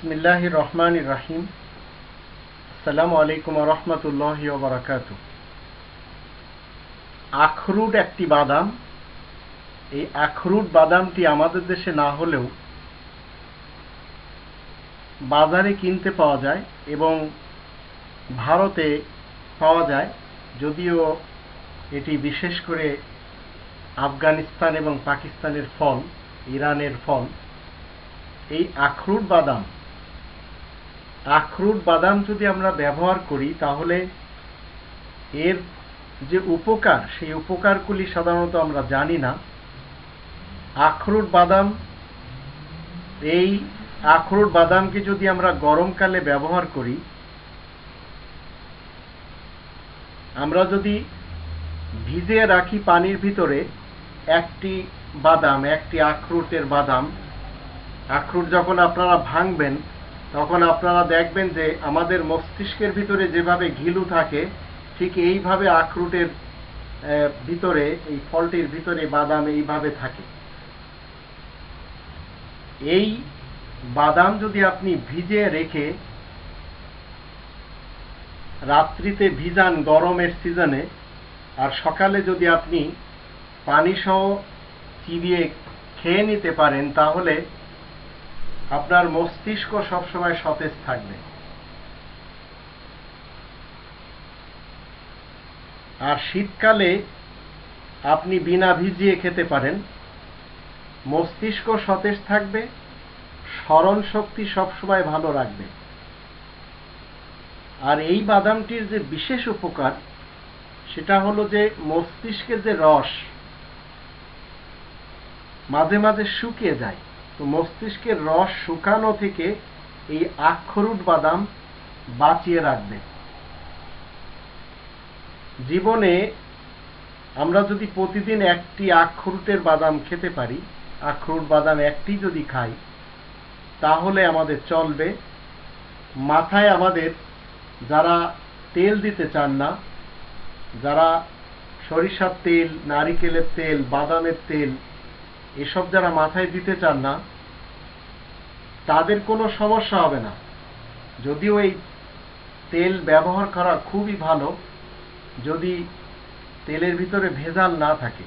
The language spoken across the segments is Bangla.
বিসমিল্লাহ রহমান রাহিম আসসালামু আলাইকুম রহমতুল্লাহ বারাকাত আখরুট একটি বাদাম। এই আখরুট বাদামটি আমাদের দেশে না হলেও বাজারে কিনতে পাওয়া যায় এবং ভারতে পাওয়া যায়। যদিও এটি বিশেষ করে আফগানিস্তান এবং পাকিস্তানের ফল, ইরানের ফল। এই আখরুট বাদাম আখরুট বাদাম যদি আমরা ব্যবহার করি, তাহলে এর যে উপকার, সেই উপকারগুলি সাধারণত আমরা জানি না। আখরুট বাদাম, এই আখরুট বাদামকে যদি আমরা গরমকালে ব্যবহার করি, আমরা যদি ভিজিয়ে রাখি পানির ভিতরে, একটি বাদাম, একটি আখরুটের বাদাম, আখরুট যখন আপনারা ভাঙবেন তখন আপনারা দেখবেন যে আমাদের মস্তিষ্কের ভিতরে যেভাবে ঘিলু থাকে, ঠিক এইভাবে আখরুটের ভিতরে, এই ফলটির ভিতরে বাদাম এইভাবে থাকে। এই বাদাম যদি আপনি ভিজে রেখে রাত্রিতে ভিজান গরমের সিজনে, আর সকালে যদি আপনি পানি সহ চিবিয়ে খেয়ে নিতে পারেন, তাহলে আপনার মস্তিষ্ক সবসময় সতেজ থাকবে। আর শীতকালে আপনি বিনা ভিজিয়ে খেতে পারেন। মস্তিষ্ক সতেজ থাকবে স্মরণ শক্তি সবসময় ভালো রাখবে। আর এই বাদামটির যে বিশেষ উপকার, সেটা হলো যে মস্তিষ্কের যে রস, মাঝে মাঝে শুকিয়ে যায়। তো মস্তিষ্কের রস শুকানো থেকে এই আখরুট বাদাম বাঁচিয়ে রাখবে। জীবনে আমরা যদি প্রতিদিন একটি আখরুটের বাদাম খেতে পারি, আখরুট বাদাম একটি যদি খাই, তাহলে আমাদের চলবে। মাথায় আমাদের যারা তেল দিতে চান না, যারা সরিষার তেল, নারিকেলের তেল, বাদামের তেল এসব যারা মাথায় দিতে চান না, তাদের কোনো সমস্যা হবে না। যদিও এই তেল ব্যবহার করা খুবই ভালো, যদি তেলের ভিতরে ভেজাল না থাকে।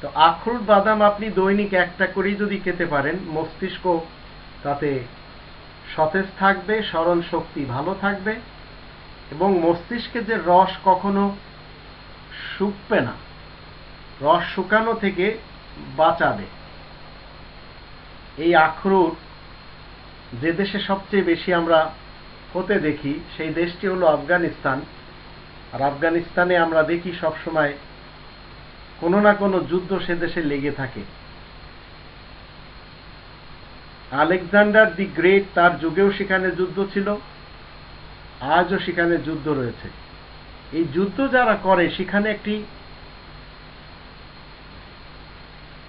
তো আখরুট বাদাম আপনি দৈনিক একটা করেই যদি খেতে পারেন, মস্তিষ্ক তাতে সতেজ থাকবে, স্মরণ শক্তি ভালো থাকবে এবং মস্তিষ্কে যে রস কখনো শুকবে না। রস শুকানো থেকে বাঁচাবে। এই আখরুট যে দেশে সবচেয়ে বেশি আমরা হতে দেখি, সেই দেশটি হলো আফগানিস্তান। আর আফগানিস্তানে আমরা দেখি সবসময় কোনো না কোনো যুদ্ধ সে দেশে লেগে থাকে। আলেকজান্ডার দি গ্রেট তার যুগেও সেখানে যুদ্ধ ছিল, আজও সেখানে যুদ্ধ রয়েছে। এই যুদ্ধ যারা করে, সেখানে একটি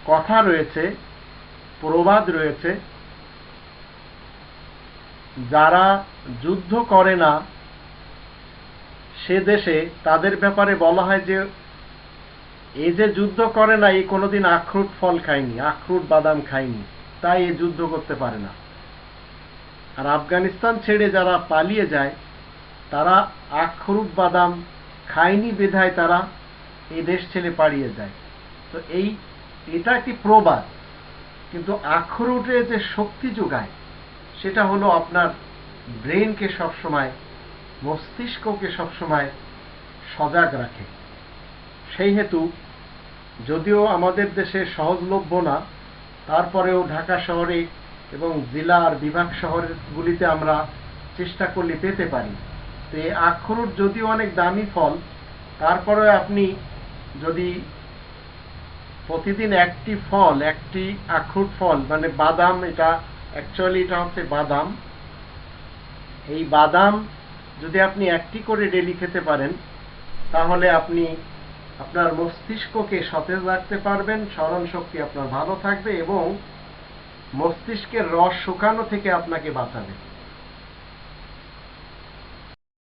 কথা রয়েছে, প্রবাদ রয়েছে। যারা যুদ্ধ করে না, সে দেশে তাদের ব্যাপারে বলা হয় যে এই যে যুদ্ধ করে না এই কোনোদিন আখরুট ফল খায়নি, আখরুট বাদাম খায়নি, তাই এ যুদ্ধ করতে পারে না। আর আফগানিস্তান ছেড়ে যারা পালিয়ে যায়, তারা আখরুট বাদাম খায়নি বেধায় তারা এ দেশ ছেড়ে পালিয়ে যায়। তো এই এটা একটি প্রবাদ, কিন্তু আখরোটে যে শক্তি যোগায়। সেটা হলো আপনার ব্রেনকে সবসময়, মস্তিষ্ককে সবসময় সজাগ রাখে। সেই হেতু যদিও আমাদের দেশে সহজলভ্য না, তারপরেও ঢাকা শহরে এবং জেলা আর বিভাগ শহরগুলিতে আমরা চেষ্টা করলে পেতে পারি। তো এই আখরুট যদিও অনেক দামি ফল তারপরে আপনি যদি প্রতিদিন একটি ফল, একটি আখরুট ফল মানে বাদাম, এটা অ্যাকচুয়ালি এটা হচ্ছে বাদাম। এই বাদাম যদি আপনি একটি করে ডেলি খেতে পারেন, তাহলে আপনি আপনার মস্তিষ্ককে সতেজ রাখতে পারবেন, স্মরণ শক্তি আপনার ভালো থাকবে এবং মস্তিষ্কের রস শুকানো থেকে আপনাকে বাঁচাবে।